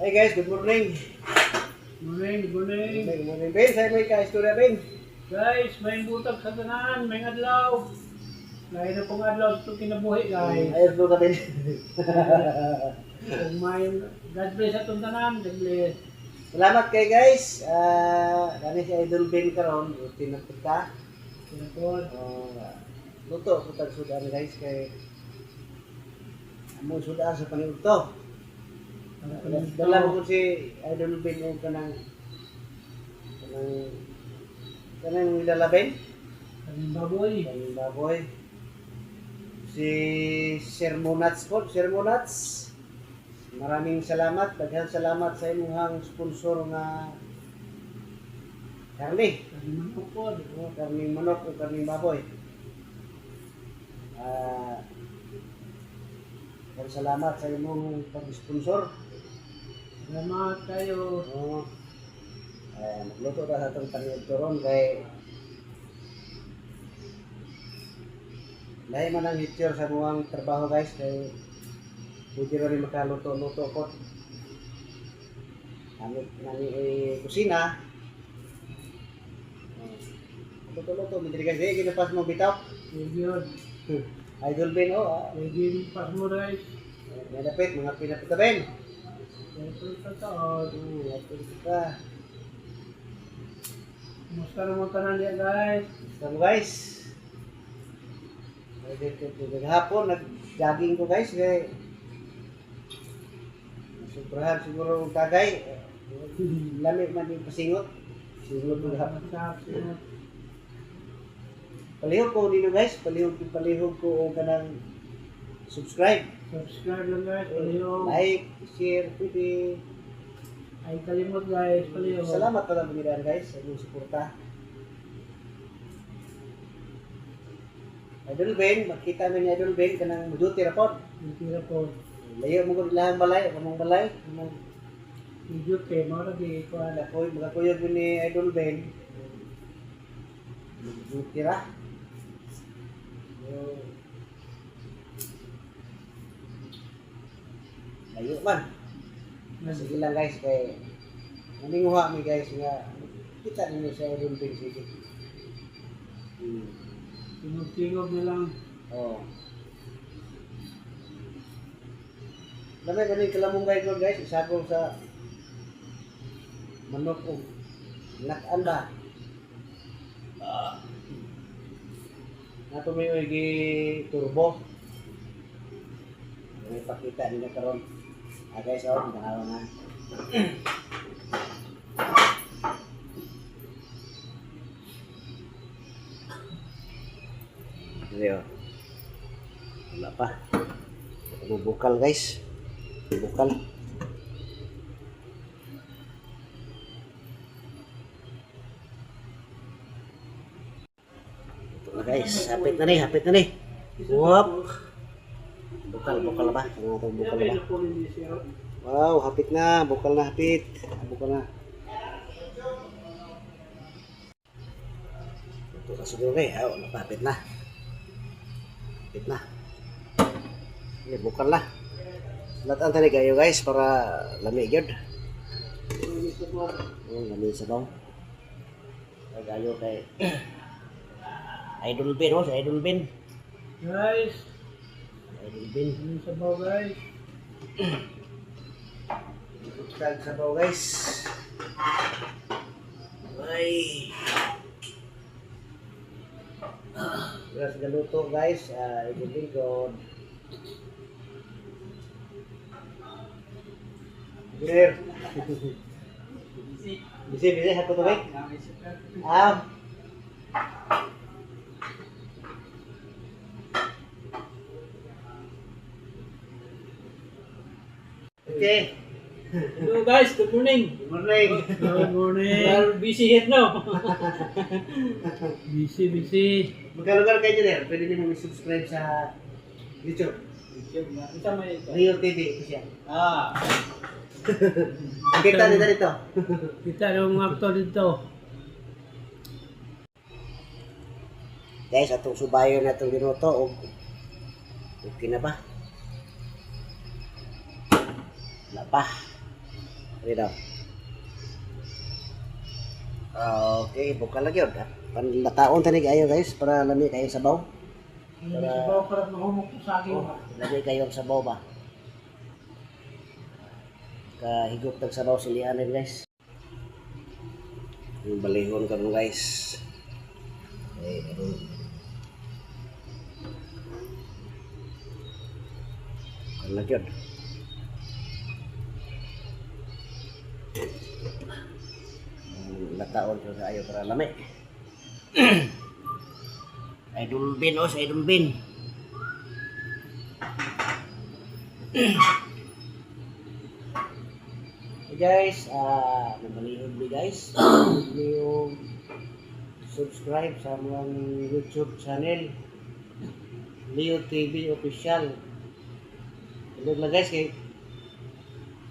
Hi guys, good morning. Morning, good morning. Good morning, Ben. Sa'yo may ka-istorya, Ben. Guys, may butag sa tanan, may adlaw. Lain na pong adlaw sa kinabuhi, guys. Ayos mo ka, Ben. Kung may God bless sa itong tanan, God bless. Salamat kay guys. Ah, kani si Idol Ben karon, tinapit ka. Sinapod. Uh, luto ko tag sudan guys kay amo sudan sa paniudto. Dala mo ko si Idol Ben yung kanang kanang kanang nilalaben. Kaming baboy. Kanang baboy. Si Sermonats po, Sermonats. Maraming salamat, daghang salamat sa inyong sponsor nga karne. Kaming manukod. Oh, karning manok o karning baboy. Ah, uh, salamat sa imong pag-sponsor. Salamat kayo. Oh, eh, magluto ka sa itong panituron kay Dahil man ang hitsure sa muang trabaho guys kay hindi rin makaluto-luto ko. Nami, nami eh, kusina. Oh, Luto-luto, hindi guys. Eh, ginapas mo bitaw. You. Idol Ben, oh. ah. Pwede pas mo, guys. May dapit, mga pinapita Hmm, dapit ka. Kumusta naman tanan niya, guys? So guys, Naghapon, nag-jogging ko guys, kaya sobrahan siguro ang tagay. Lamig man yung pasingot. Singot mo sa Palihog ko dito guys, palihog palihog ko o kanang subscribe, Subscribe lang, guys. Paliyo. like, share, pwede. Ay, kalimot, guys. Paliyo. Salamat pala mga guys sa inyong suporta. Idol Ben, makita na ni Idol Ben kanang muduti ra pod. Tira po. Layo mo gud lahang balay, kamong balay, kamong Video kay mo lagi ko ala. ko, mga yun ni Idol Ben. Muduti ra. Layo man. Sige lang guys, kay naninguha mi guys nga kita ninyo sa Ben sige. Hmm. Tingog-tingog na lang. Oh. Dami ba ni kalamong guys guys, isa ko sa manok o nakan ba? Nato may turbo. May pakita nila karon. Ah guys, oh, dalawa na. Dili oh. Wala pa. Bubukal guys. Bubukal. Ito na guys. Hapit na ni. Hapit na ni. Wop. Bukal. Bukal na ba? Ano itong bukal na ba? Wow. Hapit na. Bukal na. Hapit. Bukal na. Ito na siguro eh. Oh, napapit na. Hapit na. Ini bukal na. Latan tani kayo guys para lamig yun. Oh, lamig sa bawang. Gayo kay Idol Ben, oh, si Idol Ben. Guys, Idol Ben. ano sa baw guys? Tag sa bawang guys. Ay. Grabe galuto guys. Ah, Idol Ben ko. Beer. Bisi, bisi, ako to wait. Ah. Okay. Hello guys, good morning. Good morning. Good morning. Well, busy hit no. busy, busy. Magkalugar kayo dyan, pwede nyo mag-subscribe sa YouTube. Isa may ito. Rio TV, ito siya. Ah. Kita nila dito. Kita ng mga aktor dito. Guys, atong subayo na itong ginuto. Okay na ba? Wala pa. Dito. Okay, bukal lagi yun. Panlataon tanig kayo guys para lami kayo sa baw. Hindi sa bawa para mahumok sa akin. Oh, lami kayo sa baw ba? Kahigop tag sa baw silianin guys. Yung balihon karon guys. Eh, karon. Bukal lagi yun. Lataon ko sa ayo para lami. Idol bin oh, sa Idol bin. Hey guys, ah, uh, mi guys. Yung subscribe sa mga YouTube channel Leo TV Official. Lang guys kay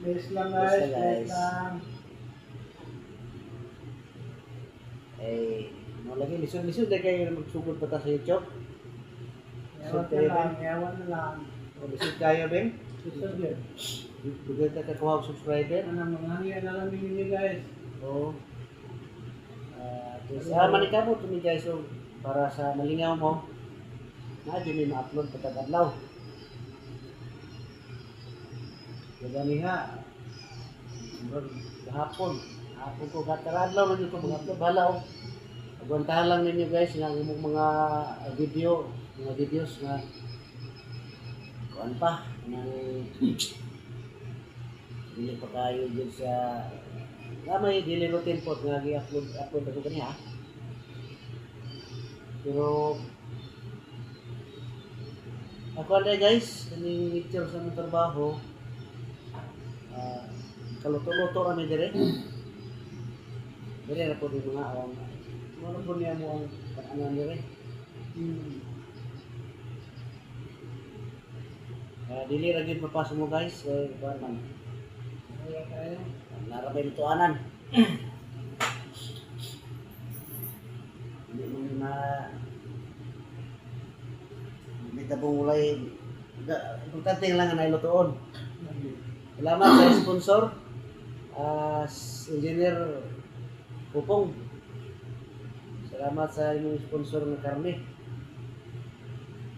Bless lang guys. lang. Bless lang. eh mo lagi lisod-lisod na kayo magsugod pa ta sa YouTube. Ewan na lang. Ewan na lang. O lisod kayo ben. Gusto din. Bugad ka kakuha subscriber. Ano, manghangyan na lang ninyo guys. Oo. Ah, uh, sa manikamo to mi guys so para sa malingaw mo. Na di mi ma-upload pagka adlaw. Gani ha. Murag gahapon. Hapon ko kataradlaw man ko mag-upload bala og Agwantahan lang ninyo guys nga imong mga video, mga videos nga kuan pa nang dili pa kayo dyan sa nga may daily routine po nga gi-upload upload ako kaniya pero ako na guys kaning nature sa mga trabaho ah kaluto-luto kami dire dire na po din mga awang ano po niya mo ang ano dire Hmm. uh, dili ra gyud mapasok mo guys. Kay kuan man. Narabay dito anan hindi mo na hindi ka bumulay importante lang na ilutoon salamat sa sponsor as engineer Pupong salamat sa inyong sponsor ng karne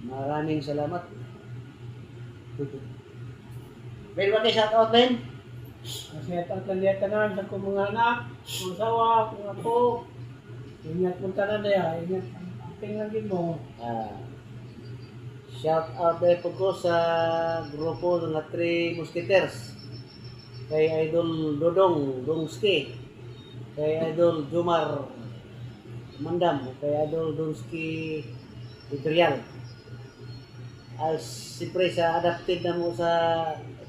maraming salamat Ben, wag kay shout out Ben. Kasi at ang tanan sa kong mga anak, kong sawa, kong ako. Ingat mo tanan na Ingat ang tingnan mo. Ah, shout out dahil po ko sa grupo ng mga Three Musketeers. Kay Idol Dodong Dongski. Kay Idol Jumar Mandam. Kay Idol Dongski Imperial. As siyempre sa adapted na mo sa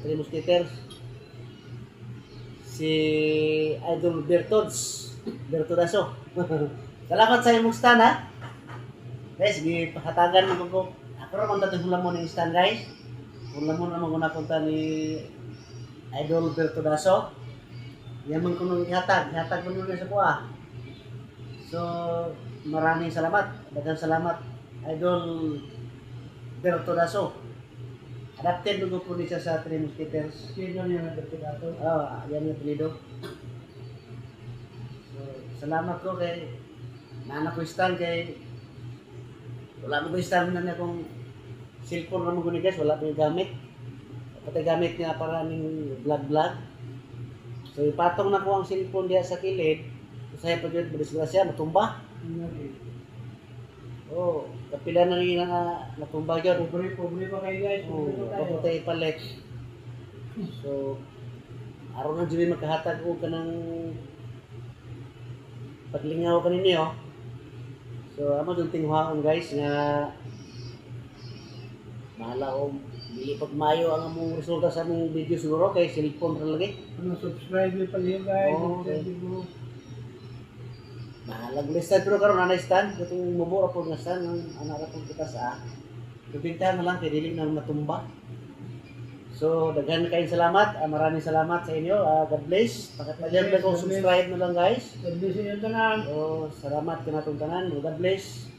Three Musketeers. Si Idol Bertods. Bertodaso. Salamat sa imong stand ha. Guys, gipahatagan mo ko. Ako ra man tatong hulamon ng stand guys. Hulamon na maguna punta ni Idol Bertodaso. Yan man ko nung ihatag. Ihatag ko nung sa kuha. So, maraming salamat. Daghang salamat. Idol Bertodaso. Adapted mo po ni siya sa Three Musketeers. Sino niya na dato? Oo, oh, yan yung apelido. So, salamat ko kay nana ko stand kay wala mo ko stand na niya kung cellphone naman ko ni guys, wala ko gamit. Pati gamit niya para ning vlog-vlog. So, ipatong na ko ang cellphone diya sa kilid. Kasi pag yun, madisgrasya, matumba. Oh, kapila na rin na natumba yun. Pobre, pobre pa kayo guys. Pa kayo. papunta ipalit. So, araw na dyan magkahatag ko ka ng paglingaw ka ninyo. So, amo dun tinghuaon guys nga mahala ko dili pag mayo ang among resulta sa among video siguro kay cellphone ra lagi. Ano, subscribe niyo pala guys. Subscribe niyo. Mahalag listan pero karon na stand katong mubo ra pud nga stand ang anak ra pud kita sa Tubintahan na lang kay dili na matumba. So, daghan kayong salamat. Ah, maraming salamat sa inyo. Ah, God bless. Pakipalyan na kung subscribe na lang guys. God bless inyo tanan. So, salamat ka na tanan. God bless.